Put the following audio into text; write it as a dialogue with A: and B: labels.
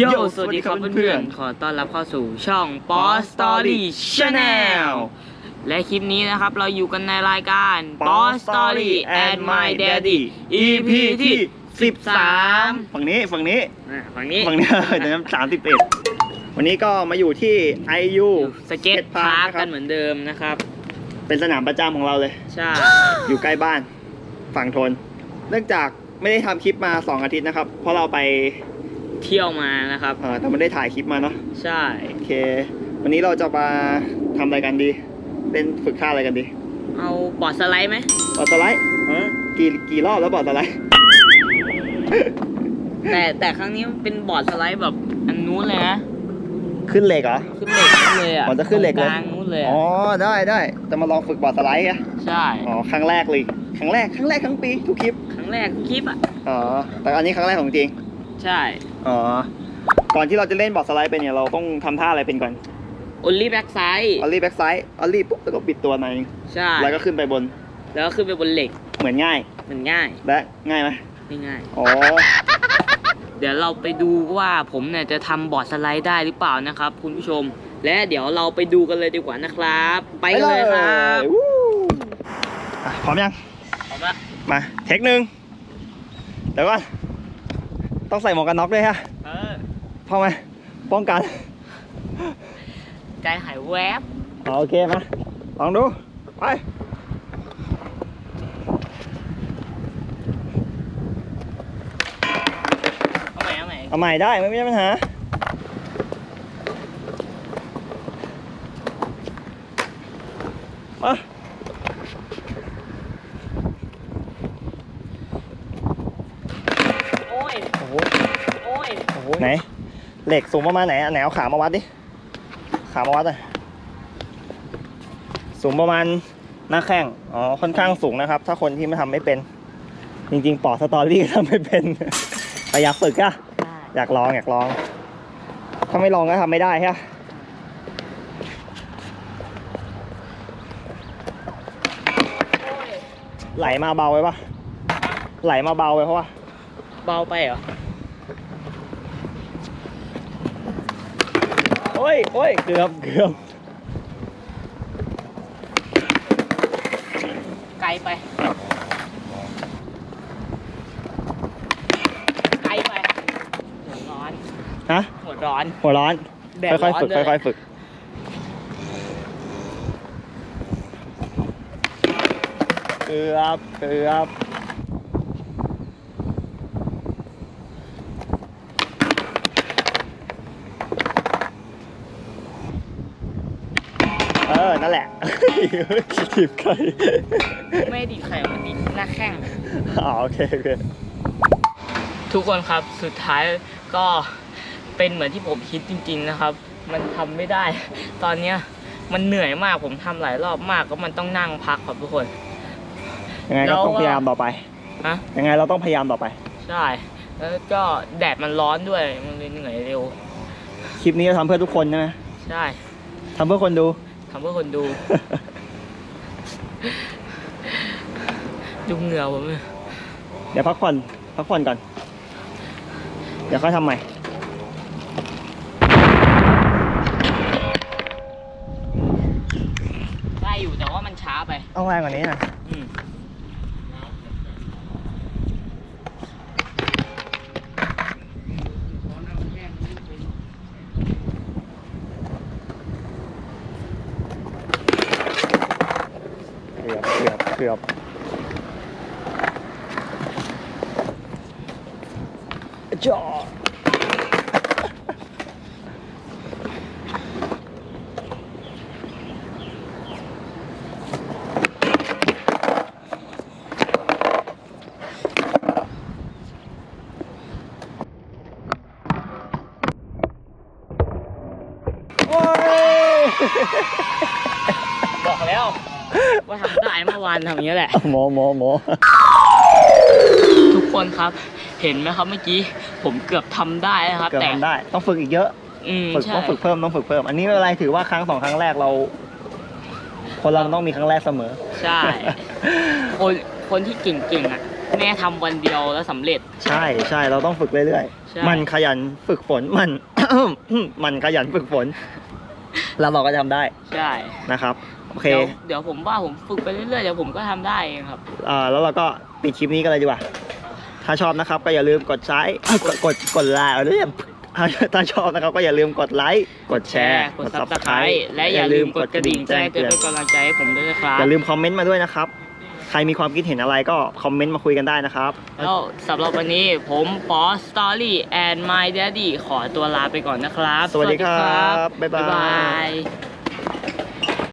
A: โยสวัสดีครับเพื่อนๆ ขอต้อนรับเข้าสู่ช่อง Boss Story Channel และคลิปนี้นะครับเราอยู่กันในรายการ Boss Story and My Daddy EP ที่ 13
B: ฝั่งนี้ฝั่งนี้
A: อะฝั่งนี้
B: ฝั่งนี้เดี๋ยวสามสิบเอ็ดวันนี้ก็มาอยู่ที่ IU
A: สเก็ต
B: Skate
A: พาร์ค
B: Park
A: กันเหมือนเดิมนะครับ
B: เป็นสนามประจำของเราเลย
A: ใช่
B: อยู่ใกล้บ้านฝั่งทน เนื่องจากไม่ได้ทำคลิปมา 2 อาทิตย์นะครับ เพราะเราไป
A: เที่ยวมานะครับ
B: เอ่อแต่ไม่ได้ถ่ายคลิปมาเนาะ
A: ใช่
B: โอเค วันนี้เราจะมาทำอะไรกันดี เล่นฝึกท่าอะไรกันดี
A: เอาบอร์ดสไลด์ไหม
B: บอร์ดสไลด์กี่กี่รอบแล้วบอร์ดสไลด์
A: แต่แต่ครั้งนี้มันเป็นบอร์ดสไลด์แบบอันนู้นเลยนะ
B: ขึ้นเหล็กเหรอ
A: ขึ้นเหล็กนู้นเลยอะ
B: อ๋อจะขึ้นเหล็กเลย
A: ตรงกลางนู้นเลย
B: อ๋
A: อะ
B: อได้ได้จะมาลองฝึกบอร์ดสไลด์อะ
A: ใช่
B: อ๋อครั้งแรกเลยครั้งแรกครั้งแรกทั้งปีทุกคลิป
A: ครั้งแรกคลิปอะ
B: อ๋อแต่อันนี้ครั้งแรกของจริง
A: ใช่
B: อ๋อ ก่อนที่เราจะเล่นบอร์ดสไลด์เป็นเนี่ยเราต้องทำท่าอะไรเป็นก่อน
A: โอลลี่แบ็กไซด์
B: ออลลี่แบ็กไซด์ออลลี่ปุ๊บแล้วก็บิดตัวมาเอง
A: ใช่
B: แล้วก็ขึ้นไปบน
A: แล้วก็ขึ้นไปบนเหล็ก
B: เหมือนง่าย
A: มันง่าย
B: และง่ายไหม
A: ไม่ง่าย
B: อ๋อ
A: เดี๋ยวเราไปดูว่าผมเนี่ยจะทำบอร์ดสไลด์ได้หรือเปล่านะครับ คุณผู้ชม และเดี๋ยวเราไปดูกันเลยดีกว่านะครับ ไปกันเลยครับ
B: วู้อะพร้อมยัง
A: เอาละ
B: มา เทคหนึ่งเดี๋ยวก่อน ต้องใส่หมวกกันน็อกด้วยฮะ
A: เออ
B: เพราะไหมป้องกัน
A: ใจหายแวบ
B: อ๋อโอเคมาลองดู ไป
A: เอาใหม่เอาใหม่
B: เอาใหม่ได้ไม่มีปัญหามา
A: โอ้ย
B: โอ้โห
A: โอ้ย
B: โอ้โหไหนเหล็กสูงประมาณไหนอะไหนเอาขามาวัดดิขามาวัดอะสูงประมาณหน้าแข้งอ๋อค่อนข้างสูงนะครับ ถ้าคนที่ไม่ทำไม่เป็น จริงๆปอสตอรี่ก็ทำไม่เป็นแต่อยากฝึกอะอยากลองอยากลอง ถ้าไม่ลองก็ทำไม่ได้ใช่ปะไหลมาเบาไปปะไหลมาเบาไปเพราะว่า
A: เบาไปเหรอ
B: โอ้ยโอ้ยเกือบเกือบ
A: ไกลไป ไกลไปหัวร้อน
B: ฮะ
A: หัวร้อน
B: หัวร้อน
A: แดดร้
B: ค่
A: อ
B: อนยๆฝึก
A: ด้วย
B: ค่อยๆฝึก เกือบเกือบเออ นั่นแหละ ถีบใคร
A: ไม่ดีใครมันดีหน้าแข้ง
B: อ๋อโอเคโอเค
A: ทุกคนครับสุดท้ายก็เป็นเหมือนที่ผมคิดจริง ๆนะครับ มันทำไม่ได้ ตอนเนี้ยมันเหนื่อยมากผมทำหลายรอบมากก็มันต้องนั่งพักครับทุกคน
B: ยังไงก็ต้องพยายามต่อไป
A: ฮะ
B: ยังไงเราต้องพยายามต่อไป
A: ใช่ แล้วก็แดดมันร้อนด้วยมันเลยเหนื่อยเร็ว
B: คลิปนี้เราทำเพื่อทุกคนใช่ไหม
A: ใช่
B: ทำเพื่อคนดู
A: ทำเพื่อคนดู ดูเหงื่อผมเลย
B: เดี๋ยวพักผ่อนพักผ่อนก่อน เดี๋ยวค่อยทำใหม่
A: ได้อยู่แต่ว่ามันช้าไป
B: ต้องแรงกว่านี้นะ
A: อืม
B: เกือบ เกือบเกื อบจ่อโอ้ย
A: บอกแล้วว่าทำได้เมื่อวานทำอย่างนี้แหละ
B: หมอหมอหมอ
A: ทุกคนครับ เห็นไหมครับเมื่อกี้ ผมเกือบทำได้นะครับ
B: เกือบ
A: แต่
B: ทำได้ ต้องฝึกอีกเยอะ
A: อืม
B: ฝึก
A: ใช่
B: ต้องฝึกเพิ่มต้องฝึกเพิ่ม อันนี้ไม่เป็นไรถือว่าครั้งสองครั้งแรกเรา คนเรามันต้องมีครั้งแรกเสมอ
A: ใช่ คนคนที่เก่งๆอะ แม่ทำวันเดียวแล้วสำเร็จ
B: ใช่ใช่เราต้องฝึกเรื่อย
A: ใช่
B: ๆ มันขยันฝึกฝนมัน มันขยันฝึกฝน แล้วเราก็ทำได้
A: ใช่
B: นะครับ โอเค
A: เดี๋ยวเดี๋ยวผมว่าผมฝึกไปเรื่อยๆเดี๋ยวผมก็ทำได้เองครับ
B: อ่าแล้วเราก็ปิดคลิปนี้กันเลยดีกว่า ถ้าชอบนะครับ ก็อย่าลืมกดใช้เอ้ยกดกดกดไลค์เอาเนี่ยถ้าชอบนะครับ ก็อย่าลืมกดไลค์กดแชร์
A: กดซับสไครต์และอย่าลืมกดกระดิ่งแจ้งเตือนเป็นกำลังใจให้ผมด้วยนะครับ
B: อย่าลืมคอมเมนต์มาด้วยนะครับ ใครมีความคิดเห็นอะไรก็คอมเมนต์มาคุยกันได้นะครับ
A: แล้วสำหรับวันนี้ผมปอสตอรี่ and my daddy ขอตัวลาไปก่อนนะครับ
B: สวัสดีครับ บ๊ายบาย
A: บ๊ายบาย